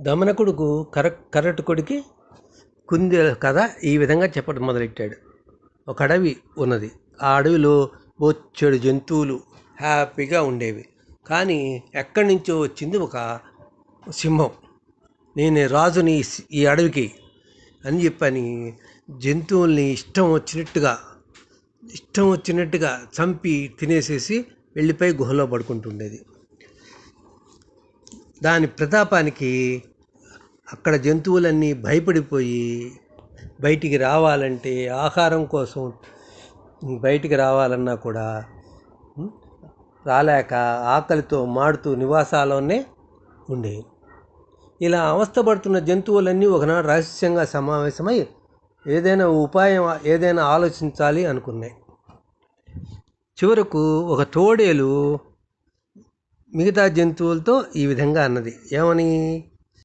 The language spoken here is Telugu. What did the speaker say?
దమనకుడుకు కర కరటకుడికి కుంది కథ ఈ విధంగా చెప్పడం మొదలెట్టాడు. ఒక అడవి ఉన్నది. ఆ అడవిలో బొచ్చెడు జంతువులు హ్యాపీగా ఉండేవి. కానీ ఎక్కడి నుంచో వచ్చింది ఒక సింహం. నేను రాజుని ఈ అడవికి అని చెప్పని జంతువుల్ని ఇష్టం వచ్చినట్టుగా ఇష్టం వచ్చినట్టుగా చంపి తినేసేసి వెళ్ళిపోయి గుహలో పడుకుంటుండేది. దాని ప్రతాపానికి అక్కడ జంతువులన్నీ భయపడిపోయి బయటికి రావాలంటే ఆహారం కోసం బయటికి రావాలన్నా కూడా రాలేక ఆకలితో మాడుతూ నివాసాల్లోనే ఉండేవి. ఇలా అవస్థపడుతున్న జంతువులన్నీ ఒకనాడు రహస్యంగా సమావేశమై ఏదైనా ఉపాయం ఏదైనా ఆలోచించాలి అనుకున్నాయి. చివరకు ఒక తోడేలు మిగతా జంతువులతో ఈ విధంగా అన్నది. ఏమని?